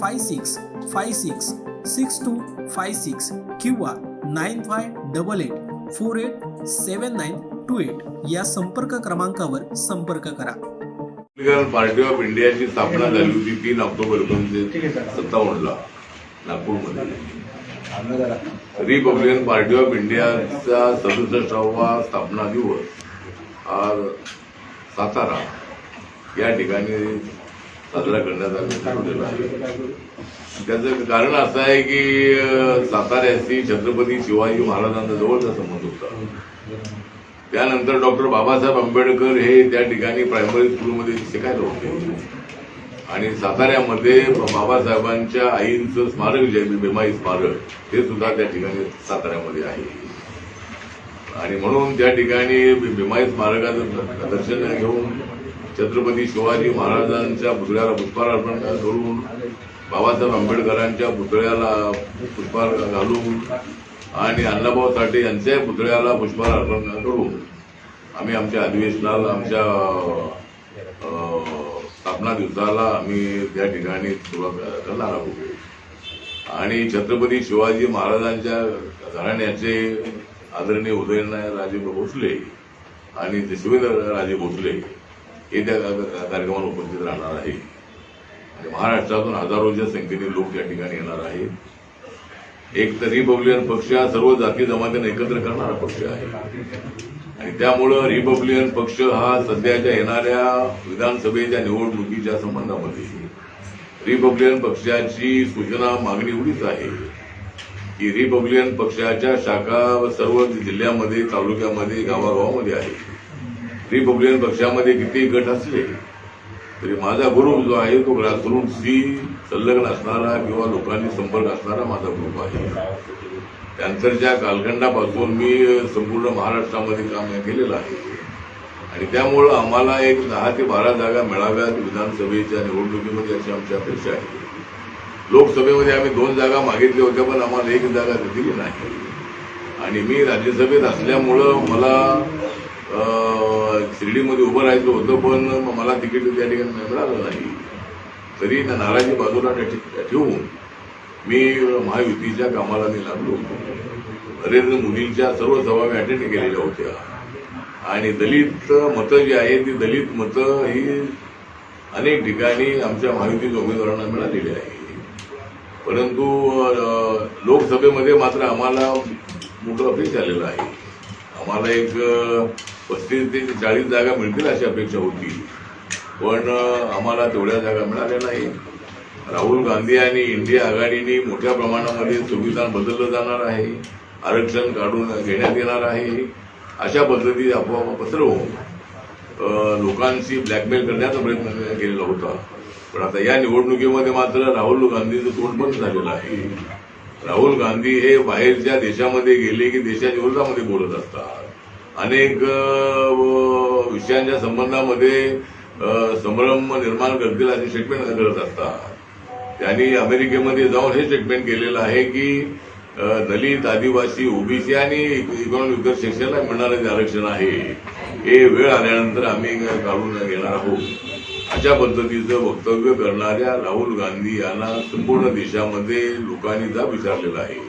five six five six six two five six किंवा nine five double eight four eight seven nine two eight या संपर्क क्रमांकावर संपर्क करा. रिपब्लिकन पार्टी ऑफ इंडियाची स्थापना झाली होती तीन ऑक्टोबर एकोणीसशे सत्तावन्नला नागपूरमध्ये. रिपब्लिकन पार्टी ऑफ इंडियाचा सदुसष्टावा स्थापना दिवस सातारा या ठिकाणी साजरा करण्यात आला आहे त्याचं कारण असं आहे की साताऱ्याशी छत्रपती शिवाजी महाराजांचा जवळचा संबंध होता. त्यानंतर डॉक्टर बाबासाहेब आंबेडकर हे त्या ठिकाणी प्रायमरी स्कूलमध्ये शिकायला होते. आणि साताऱ्यामध्ये बाबासाहेबांच्या आईंचं स्मारक जे आहे भीमाई स्मारक हे सुद्धा त्या ठिकाणी साताऱ्यामध्ये आहे. आणि म्हणून त्या ठिकाणी भीमाई स्मारकाचं दर्शन घेऊन छत्रपती शिवाजी महाराजांच्या पुतळ्याला पुष्पहार अर्पण करून बाबासाहेब आंबेडकरांच्या पुतळ्याला पुष्पहार घालून आणि अण्णाभाऊ साठे यांच्या पुतळ्याला पुष्पहार अर्पण करून आम्ही आमच्या अधिवेशनाला आमच्या स्थापना दिवसाला आम्ही त्या ठिकाणी सुरुवात करणार आहोत. आणि छत्रपती शिवाजी महाराजांच्या घराण्याचे आदरणीय उदयनराजे राजे भोसले आणि जशवेंद्र राजे भोसले येत्या कार्यक्रमाला उपस्थित राहणार आहे. आणि महाराष्ट्रातून हजारोच्या संख्येने लोक या ठिकाणी येणार आहेत. एक तर रिपब्लिकन पक्ष हा सर्व जाती जमातीने एकत्र करणारा पक्ष आहे. आणि त्यामुळं रिपब्लिकन पक्ष हा सध्याच्या येणाऱ्या विधानसभेच्या निवडणुकीच्या संबंधामध्ये रिपब्लिकन पक्षाची सूचना मागणी एवढीच आहे की रिपब्लिकन पक्षाच्या शाखा सर्व जिल्ह्यामध्ये तालुक्यामध्ये गावागावामध्ये आहे. रिपब्लिकन पक्षामध्ये किती गट असले तरी माझा ग्रुप जो आहे तो ग्रासरूटशी संलग्न असणारा किंवा लोकांनी संपर्क असणारा माझा ग्रुप आहे. त्यानंतरच्या कालखंडापासून मी संपूर्ण महाराष्ट्रामध्ये काम केलेलं आहे. आणि त्यामुळं आम्हाला एक दहा ते बारा जागा मिळाव्यात विधानसभेच्या निवडणुकीमध्ये अशी आमची अपेक्षा आहे. लोकसभेमध्ये आम्ही दोन जागा मागितल्या होत्या पण आम्हाला एक जागा दिली नाही. आणि मी राज्यसभेत असल्यामुळं मला शिर्डीमध्ये उभं राहायचं होतं पण मला तिकीट त्या ठिकाणी मिळालं नाही तरी त्या नाराजी बाजूला ठेवून मी महायुतीच्या कामाला मी लागलो नरेंद्र मोदींच्या सर्व सभा मी अटेंड केलेल्या होत्या. आणि दलित मतं जी आहेत ती दलित मतं ही अनेक ठिकाणी आमच्या महायुतीच्या उमेदवारांना मिळालेली आहे परंतु लोकसभेमध्ये मात्र आम्हाला मोठं अपेक्षा आलेलं आहे. आम्हाला एक पस्तीस ते चाळीस जागा मिळतील अशी अपेक्षा होती. पण आम्हाला तेवढ्या जागा मिळाल्या नाही. राहुल गांधी आणि इंडिया आघाडीने मोठ्या प्रमाणामध्ये संविधान बदललं जाणार आहे. आरक्षण काढून घेण्यात येणार आहे. अशा पद्धती आपोआप पसरवून लोकांशी ब्लॅकमेल करण्याचा प्रयत्न केलेला होता. पण आता या निवडणुकीमध्ये मात्र राहुल गांधीचं तोंड बंद झालेलं आहे. राहुल गांधी हे बाहेरच्या देशामध्ये गेले की देशाच्या विरोधामध्ये बोलत असतात. अनेक विषयांच्या संबंधामध्ये संभ्रम निर्माण करतील असे स्टेटमेंट करत असतात. त्यांनी अमेरिकेमध्ये जाऊन हे स्टेटमेंट केलेलं आहे की दलित आदिवासी ओबीसी आणि इकॉनॉमिक विकर सेक्शनला मिळणारं जे आरक्षण आहे हे वेळ आल्यानंतर आम्ही काढून घेणार आहोत. अशा पद्धतीचं वक्तव्य करणाऱ्या राहुल गांधी यांना संपूर्ण देशामध्ये लोकांनी जाब विचारलेला आहे.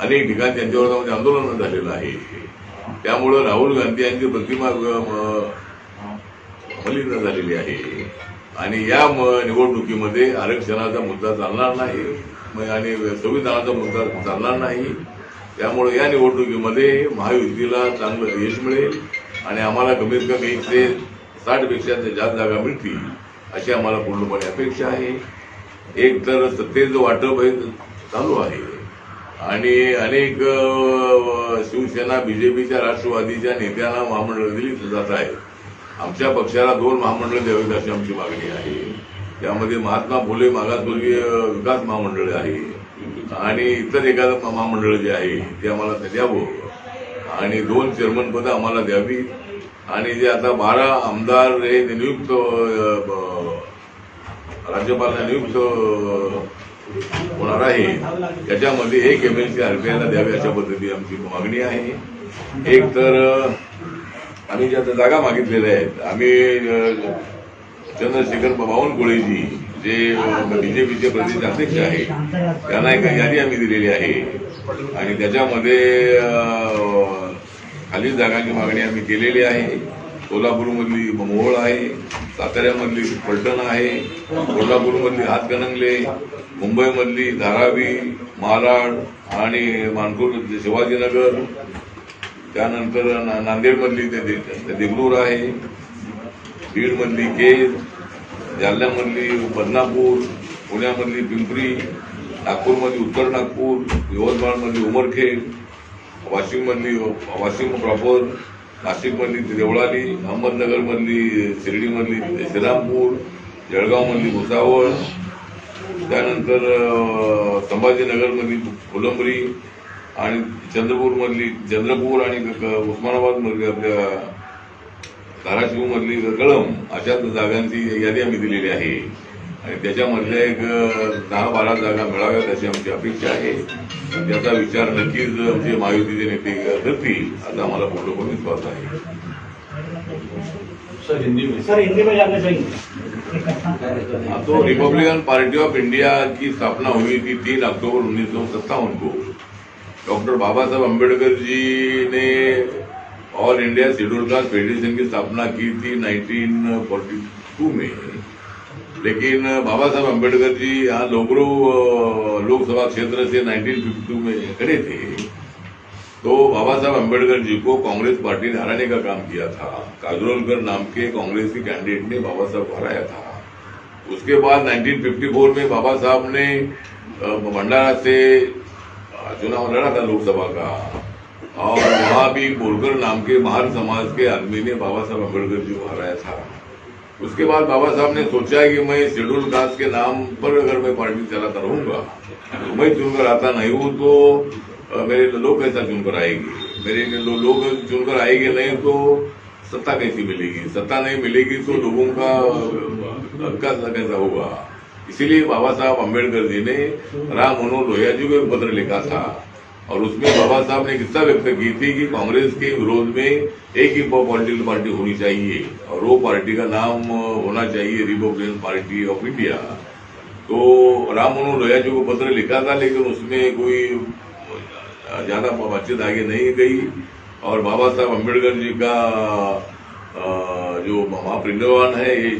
अनेक ठिकाणी त्यांच्यावर विरोधामध्ये आंदोलन झालेलं आहे. त्यामुळं राहुल गांधी यांची प्रतिमा मलिन झालेली आहे. आणि या म- निवडणुकीमध्ये आरक्षणाचा मुद्दा चालणार नाही. म- आणि संविधानाचा मुद्दा चालणार नाही. त्यामुळे या निवडणुकीमध्ये महायुतीला चांगलं यश मिळेल आणि आम्हाला कमीत कमी एकशे साठपेक्षा जास्त जागा मिळतील अशी आम्हाला पूर्णपणे अपेक्षा आहे. एक तर सत्तेचं वाटप हे चालू आहे. आणि अनेक शिवसेना बीजेपीच्या राष्ट्रवादीच्या नेत्यांना महामंडळ दिली जात आहेत आमच्या पक्षाला दोन महामंडळ द्यावीत अशी आमची मागणी आहे. त्यामध्ये महात्मा फुले मागासवर्गीय विकास महामंडळ आहे. आणि इतर एखादं महामंडळ जे आहे ते आम्हाला द्यावं आणि दोन चेअरमन पदं आम्हाला द्यावी आणि जे आता बारा आमदार हे नियुक्त राज्यपालांना नियुक्त होणार आहे त्याच्यामध्ये एक एम एल सी आरपीआयला द्यावी अशा पद्धती आमची मागणी आहे. एक तर आम्ही ज्या जागा मागितलेल्या आहेत आम्ही चंद्रशेखर बावनकुळेजी जे बीजेपीचे प्रदेश अध्यक्ष आहेत त्यांना एक यादी आम्ही दिलेली आहे. आणि त्याच्यामध्ये खालील जागांची मागणी आम्ही केलेली आहे. सोलापूरमधली मोहोळ आहे साताऱ्यामधली पलटण आहे कोल्हापूरमधली हातकणंगले मुंबईमधली धारावी मालाड आणि मानपूर शिवाजीनगर त्यानंतर ना- नांदेडमधली ते दे- ते देगलूर आहे बीडमधली केज जालन्यामधली बदनापूर पुण्यामधली पिंपरी नागपूरमधली उत्तर नागपूर यवतमाळमधली उमरखेड वाशिममधली वाशिम प्रॉपर नाशिकमधली देवळाली अहमदनगरमधली शिर्डीमधली श्रीरामपूर जळगावमधली भुसावळ त्यानंतर संभाजीनगरमधली फुलंबरी आणि चंद्रपूरमधली चंद्रपूर आणि क- उस्मानाबादमधली आपल्या धाराशिवमधली कळम अशा जागांची यादी आम्ही दिलेली आहे. आणि त्याच्यामधल्या एक दहा बारा जागा मिळाव्यात अशी आमची अपेक्षा आहे. त्याचा विचार नक्कीच आमचे महायुतीचे नेते करतील असा आम्हाला पूर्णपणे विश्वास आहे सर हिंदी में सर हिंदी में जाना चाहिए हाँ, तो रिपब्लिकन पार्टी ऑफ इंडिया की स्थापना हुई थी तीन अक्टूबर उन्नीस सौ सत्तावन को। डॉक्टर बाबा साहब अम्बेडकर जी ने All India Scheduled Caste Federation की स्थापना की थी 1942 में। लेकिन बाबा साहब अंबेडकर जी यहाँ लोगरू लोकसभा क्षेत्र से 1952 में खड़े थे। तो बाबा साहब अंबेडकर जी को कांग्रेस पार्टी ने हराने का काम किया था। काजरोलकर नाम के कांग्रेसी कैंडिडेट ने बाबा साहब को हराया था। उसके बाद 1954 में बाबा साहब ने भंडारा से चुनाव लड़ा था लोकसभा का। और वहाँ भी बोलकर नाम के महार समाज के आदमी ने बाबा साहब अंबेडकर जी को हराया था। उसके बाद बाबा साहब ने सोचा कि मैं शेड्यूल कास्ट के नाम पर अगर मैं पार्टी चलाता रहूँगा। तो मैं चुनकर आता नहीं हूँ तो मेरे लोग कैसा चुनकर आएँगे। मेरे लोग चुनकर आएँगे नहीं तो सत्ता कैसी मिलेगी? सत्ता नहीं मिलेगी तो लोगों का कैसा कैसा होगा? इसीलिए बाबा साहब अंबेडकर जी ने राम मनोहर लोहिया जी को एक पत्र लिखा था। और उसमें बाबा साहब ने इच्छा व्यक्त की थी कि कांग्रेस के विरोध में एक ही पॉलिटिकल पार्टी होनी चाहिए और वो पार्टी का नाम होना चाहिए रिपब्लिकन पार्टी ऑफ़ इंडिया तो राम मनोहर लोहिया जी को पत्र लिखा था, लेकिन उसमें कोई ज़्यादा बातचीत आगे नहीं गई। और बाबा साहब अंबेडकर जी का जो महापरिनिर्वाण है, ये